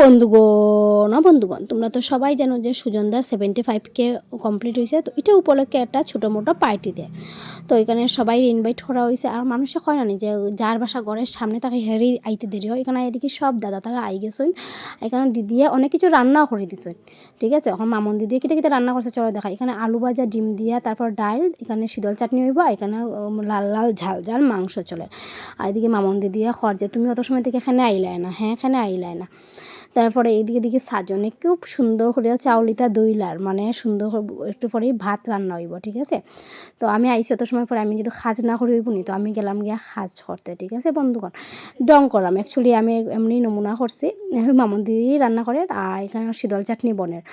বন্ধুগণ বন্ধুগণ, তোমরা তো সবাই জানো যে সুজনদার সেভেন্টি ফাইভ কে কমপ্লিট হয়েছে তো এটা উপলক্ষে একটা ছোটো মোটো পার্টি দেয়। তো এখানে সবাই ইনভাইট করা হয়েছে আর মানুষে হয় না যে যার বাসা ঘরের সামনে তাকে হেরি আইতে দেরি হয়। এখানে এদিকে সব দাদা তারা আই গেছেন। এখানে দিদিয়ে অনেক কিছু রান্নাও করে দিছেন। ঠিক আছে? এখন মামন দিদিয়ে কিতে কিতে রান্না করছে। চলো দেখা। এখানে আলু ভাজা, ডিম দিয়া, তারপর ডাল, এখানে শীতল চাটনি হইব। এখানে লাল লাল, ঝাল ঝাল মাংস চলে। আর এদিকে মামন দিদিয়ে খর যে, তুমি অত সময় থেকে এখানে আইলাই না। হ্যাঁ এখানে আইলাই না। তারপরে এইদিকে দিকে সাজনে খুব সুন্দর করে চাউলিতা দইলার মানে সুন্দর একটু পরেই ভাত রান্না হইব, ঠিক আছে? তো আমি আইসি অত সময় পরে আমি যদি খাজ না করে হইব তো আমি গেলাম গিয়া খাজ করতে, ঠিক আছে বন্ধুগণ? ডং করলাম অ্যাকচুয়ালি আমি এমনি নমুনা করছি মামন দিদি রান্না করে, আর এখানে শীতল চাটনি বনের।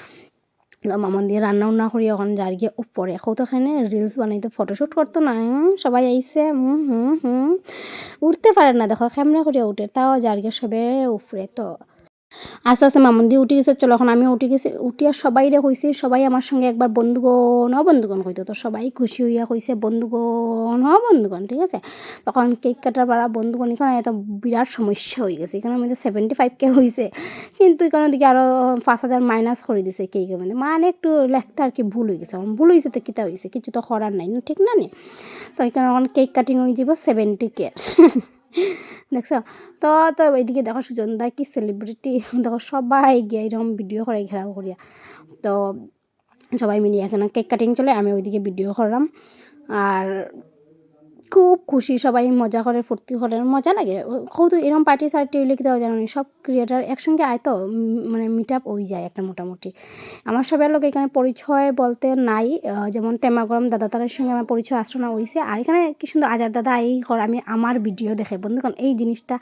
মামন দিয়ে রান্না উন্না করি ওখানে যার গিয়ে উপরে, এখন তো এখানে রিলস বানাইতে ফটোশ্যুট করতো না সবাই আইসে হুম হুম হুম। উঠতে পারে না, দেখো, কেমনে করে উঠে, তাও যার গিয়ে সবে উপরে, তো আস্তে আস্তে মামুন দিয়ে উঠে গেছে, চলো এখন আমি উঠে গেছি। উঠিয়া সবাই রে কইছি, সবাই আমার সঙ্গে একবার বন্ধুগণ হ বন্ধুগণ কইতো তো, সবাই খুশি হইয়া কইছে, বন্ধুগণ হ বন্ধুগণ ঠিক আছে? তখন কেক কাটার পাড়া বন্ধুগণ এখানে এত বিরাট সমস্যা হয়ে গেছে এখানে মধ্যে সেভেন্টি ফাইভ কে হয়েছে কিন্তু এখানে দিকে আরও পাঁচ হাজার মাইনাস করে দিছে কেকের মধ্যে। মানে একটু লেখতে আর কি ভুল হয়ে গেছে ভুল হয়েছে তো কিতা হয়েছে কিছু তো করার নাই, ঠিক না নি? তো এখানে এখন কেক কাটিং হয়ে যাব সেভেন্টি কে দেখছ? তো তো এইদিকে দেখো সুজন, দা কি সেলিব্রিটি দেখো সবাই গিয়ে এরকম ভিডিও করে ঘেরাও করিয়া। তো, সবাই মিলিয়ে এখানে কেক কাটিং চলে, আমি ওইদিকে ভিডিও করলাম। আর খুব খুশি, সবাই মজা করে, ফুর্তি করে, মজা লাগে। কত এরকম পার্টি সার্টি হইলে কি জানো সব ক্রিয়েটার একসঙ্গে আয় তো মানে মিট আপ হয়ে যায় একটা মোটামুটি। আমার সবার লোক এখানে পরিচয় বলতে নাই যেমন টেমাগরম দাদা, তাদের সঙ্গে আমার পরিচয় আশ্রনা হয়েছে। আর এখানে কি সুন্দর আজার দাদা, এই করে আমি আমার ভিডিও দেখে। বন্ধুগণ এই জিনিসটা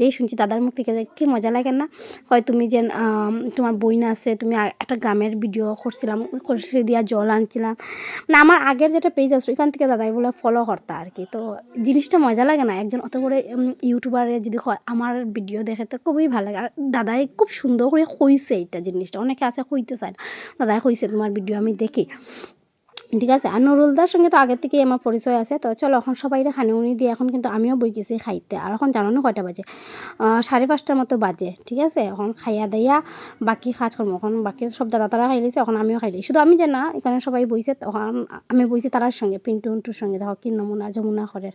যেই শুনছি, দাদার মুখ থেকে কি মজা লাগে না? হয় তুমি যে তোমার বইন আছে, তুমি একটা গ্রামের ভিডিও করছিলাম করছি দিয়া জল আনছিলাম। মানে আমার আগের যেটা পেজ আছে এখান থেকে দাদাই বলে ফলো করতা আর কি। তো জিনিসটা মজা লাগে না। একজন অত করে ইউটিউবারে যদি হয়, আমার ভিডিও দেখে তো খুবই ভালো লাগে। আর দাদাই খুব সুন্দর করে কইছে এটা জিনিসটা। অনেকে আছে কইতে চায় না, দাদাই কইছে তোমার ভিডিও আমি দেখি। ঠিক আছে? আর নুরুলদার সঙ্গে তো আগের থেকেই আমার পরিচয় আছে। তো চলো এখন সবাই খানি উনি দিয়ে এখন কিন্তু আমিও বই গেছি খাইতে। আর এখন জানো না কয়টা বাজে? সাড়ে পাঁচটার মতো বাজে, ঠিক আছে? এখন খাইয়া দাইয়া বাকি কাজ করব এখন বাকি সব দাদা তারা খাইলিছে এখন আমিও খাইলি শুধু আমি যে না, এখানে সবাই বইছে, তখন আমি বইছি তারার সঙ্গে, পিন্টু উন্টুর সঙ্গে, দেখো কি নমুনা যমুনা করে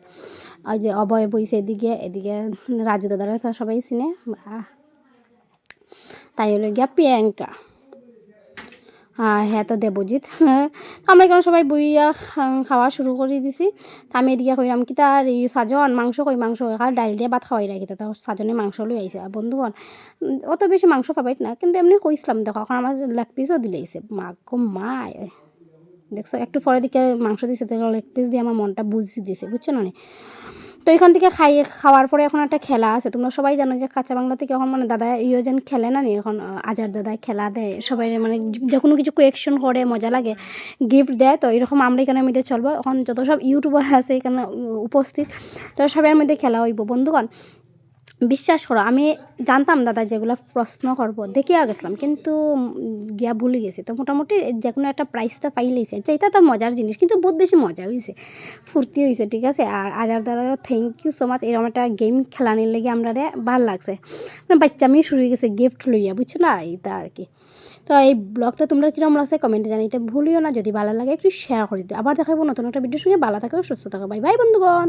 ওই যে অবয় বইছে এদিকে এদিকে রাজু দাদারা সবাই চিনে বা তাই হলো গিয়া প্রিয়াঙ্কা। আর হ্যাঁ তো দেবজিৎ আমরা এখানে সবাই বইয়া খাওয়া শুরু করে দিছি। তা আমি এদিকে কইলাম কি তার এই সাজন মাংস কই? মাংস এখানে ডাইল দিয়ে ভাত খাওয়াই রাখি তা সাজনে মাংস লই আর বন্ধুগণ অত বেশি মাংস পাবাইত না, কিন্তু এমনি কইছিলাম, দেখো, এখন আমার লেগ পিসও দিলেইছে মা গো মা দেখছ, একটু পরে দিকে মাংস দিছে লেগ পিস দিয়ে আমার মনটা বুঝি দিছে, বুঝছ নি? তো এখান থেকে খাইয়ে খাওয়ার পরে এখন একটা খেলা আছে। তোমরা সবাই জানো যে কাঁচা বাংলা থেকে এখন মানে দাদা ইয়ে যেন খেলে না নি, এখন আজার দাদায় খেলা দেয়। সবাই মানে যে কোনো কিছু কোয়েকশন করে, মজা লাগে গিফট দেয়। তো এরকম আমরা এখানে মধ্যে চলবো। এখন যত সব ইউটিউবার আছে এখানে উপস্থিত, তো সবার মধ্যে খেলা হইব। বন্ধুগণ বিশ্বাস করো, আমি জানতাম দাদা যেগুলো প্রশ্ন করব, দেখিয়া গেছিলাম, কিন্তু গিয়া ভুলে গেছি। তো মোটামুটি যে কোনো একটা প্রাইজ তো পাইলেইছে যেটা তো মজার জিনিস, কিন্তু বহুত বেশি মজা হয়েছে ফুর্তি হয়েছে ঠিক আছে? আর আজার দ্বারা থ্যাংক ইউ সো মাচ এরকম একটা গেম খেলানির লেগে আমরা ভালো লাগছে। মানে বাচ্চা মেয়ে শুরু হয়ে গেছে গিফট লইয়া, বুঝছ না? এইটা আর কি। তো এই ব্লগটা তোমরা কীরকম লাগছে কমেন্টে জানাইতে ভুলিও না, যদি ভালো লাগে একটু শেয়ার করে দিও। আবার দেখাবো নতুন একটা ভিডিওর সঙ্গে ভালো থাকো, সুস্থ থাকো বাই বাই বন্ধুগণ!